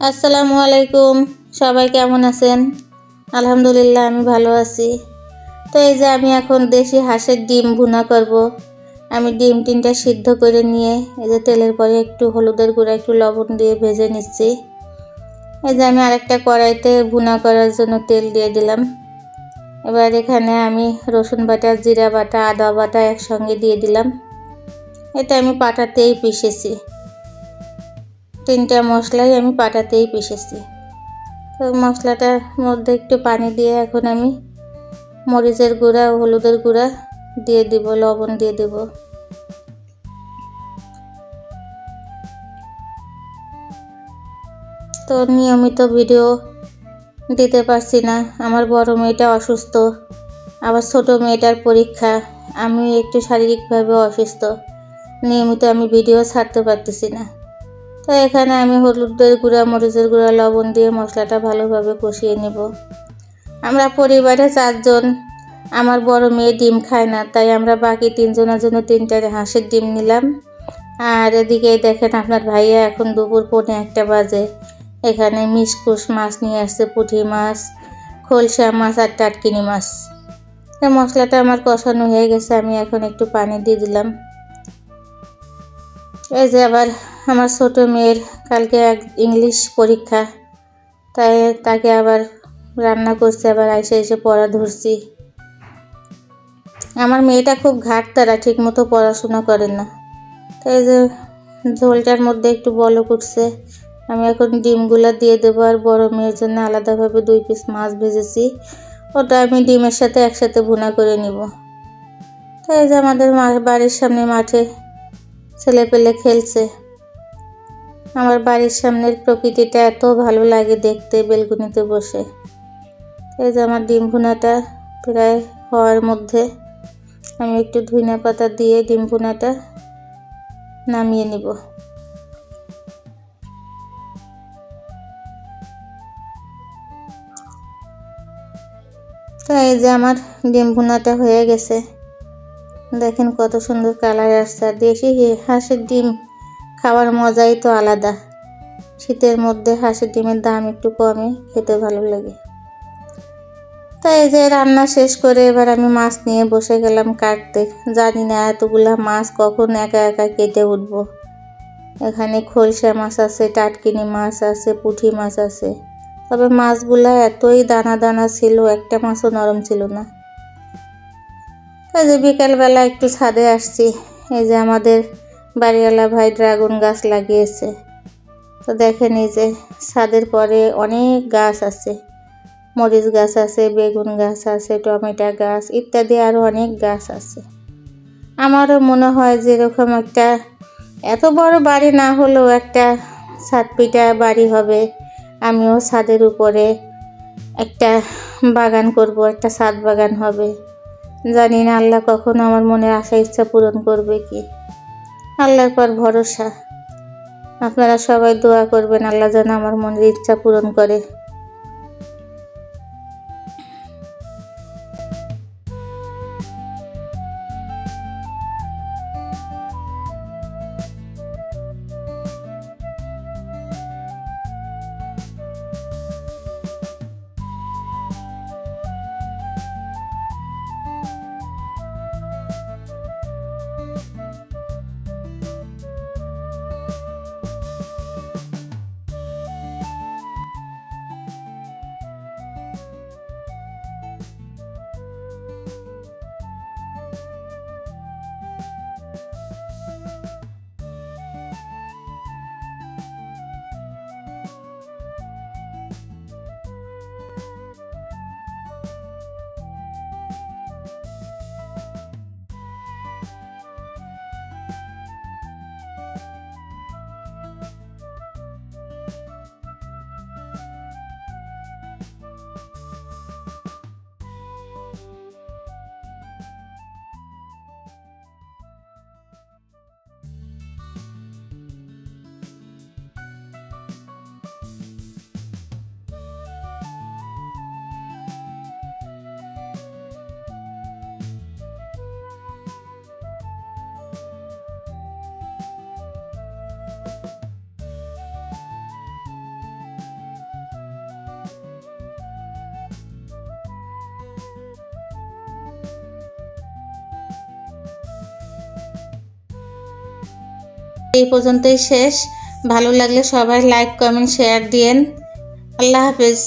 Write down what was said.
আসসালামু আলাইকুম। সবাই কেমন আছেন? আলহামদুলিল্লাহ, আমি ভালো আছি। তো এই যে আমি এখন দেশি হাঁসের ডিম ভুনা করব। আমি ডিম টিনটা সিদ্ধ করে নিয়ে এই যে তেলের পরে একটু হলুদের গুঁড়া, একটু লবণ দিয়ে ভেজে নিচ্ছি। এই যে আমি আরেকটা কড়াইতে ভুনা করার জন্য তেল দিয়ে দিলাম। এবার এখানে আমি রসুন বাটা, জিরা বাটা, আদা বাটা একসঙ্গে দিয়ে দিলাম। এটা আমি পাটাতেই পিষেছি। তিনটা মশলাই আমি পাটাতেই পিষেছি। তো মশলাটার মধ্যে একটু পানি দিয়ে এখন আমি মরিচের গুঁড়া, হলুদের গুঁড়া দিয়ে দিব, লবণ দিয়ে দিব। তো নিয়মিত ভিডিও দিতে পারছি না। আমার বড় মেয়েটা অসুস্থ, আবার ছোট মেয়েটার পরীক্ষা। আমি একটু শারীরিকভাবে অসুস্থ, নিয়মিত আমি ভিডিও ছাড়তে পারতেছি না। তো এখানে আমি হলুদের গুঁড়া, মরিচের গুঁড়া, লবণ দিয়ে মশলাটা ভালোভাবে কষিয়ে নেব। আমরা পরিবারে চারজন, আমার বড় মেয়ে ডিম খায় না, তাই আমরা বাকি তিনজনের জন্য তিনটা হাঁসের ডিম নিলাম। আর এদিকে দেখেন আপনার ভাইয়া এখন দুপুর পৌনে একটা বাজে। এখানে মিসকুস মাছ নিয়ে আসছে, পুঁটি মাছ, খোলসা মাছ আর টাটকিনি মাছ। মশলাটা আমার কষানো হয়ে গেছে, আমি এখন একটু পানি দিয়ে দিলাম। এই যে আবার আমার ছোট মেয়ের কালকে এক ইংলিশ পরীক্ষা, তাই তাকে আবার রান্না করছে, আবার এসে এসে পড়া ধরছি। আমার মেয়েটা খুব ঘাট তারা ঠিক মতো পড়াশোনা করে না। তাই যে ঝোলটার মধ্যে একটু বলক উঠছে, আমি এখন ডিমগুলো দিয়ে দেবো আর বড় মেয়ের জন্য আলাদাভাবে দুই পিস মাছ ভেজেছি। ওটা আমি ডিমের সাথে একসাথে ভুনা করে নিব। তাই যে আমাদের বাড়ির সামনে মাঠে ছেলে পেলে খেলছে। আমার বাড়ির সামনের প্রকৃতিটা এত ভালো লাগে দেখতে বেলকুনিতে বসে। এই যে আমার ডিম ভুনাটা প্রায় হওয়ার মধ্যে আমি একটু ধুইনা পাতা দিয়ে ডিম ভুনাটা নামিয়ে নিব। তো এই যে আমার ডিম ভুনাটা হয়ে গেছে। দেখেন কত সুন্দর কালার আসছে। আর দেশি হাঁসের ডিম খাওয়ার মজাই তো আলাদা। শীতের মধ্যে হাঁসের ডিমের দাম একটু কমে, খেতে ভালো লাগে। তাই এই যে রান্না শেষ করে এবার আমি মাছ নিয়ে বসে গেলাম কাটতে। জানি না এতগুলা মাছ কখন একা একা কেটে উঠব। এখানে খলসা মাছ আছে, টাটকিনি মাছ আছে, পুঁটি মাছ আছে। তবে মাছগুলা এতই দানা দানা ছিল, একটা মাছও নরম ছিল না। এই যে বিকালবেলা একটু ছাদে আসছি। এই যে আমাদের বাড়িওয়ালা ভাই ড্রাগন গাছ লাগিয়েছে। তো দেখেন এই যে ছাদের পরে অনেক গাছ আছে। মরিচ গাছ আছে, বেগুন গাছ আছে, টমেটো গাছ ইত্যাদি আরও অনেক গাছ আছে। আমারও মনে হয় যে এরকম একটা এত বড় বাড়ি না হলেও একটা ছাদ পিটা বাড়ি হবে। আমিও ছাদের উপরে একটা বাগান করব, একটা ছাদ বাগান হবে। জানি না আল্লাহ কখন আমার মনের আশা ইচ্ছা পূরণ করবে কি। আল্লাহর পর ভরসা। আপনারা সবাই দোয়া করবেন আল্লাহ যেন আমার মনের ইচ্ছা পূরণ করে। এই পর্যন্তই শেষ। ভালো লাগলে সবাই লাইক কমেন্ট শেয়ার দিয়েন। আল্লাহ হাফেজ।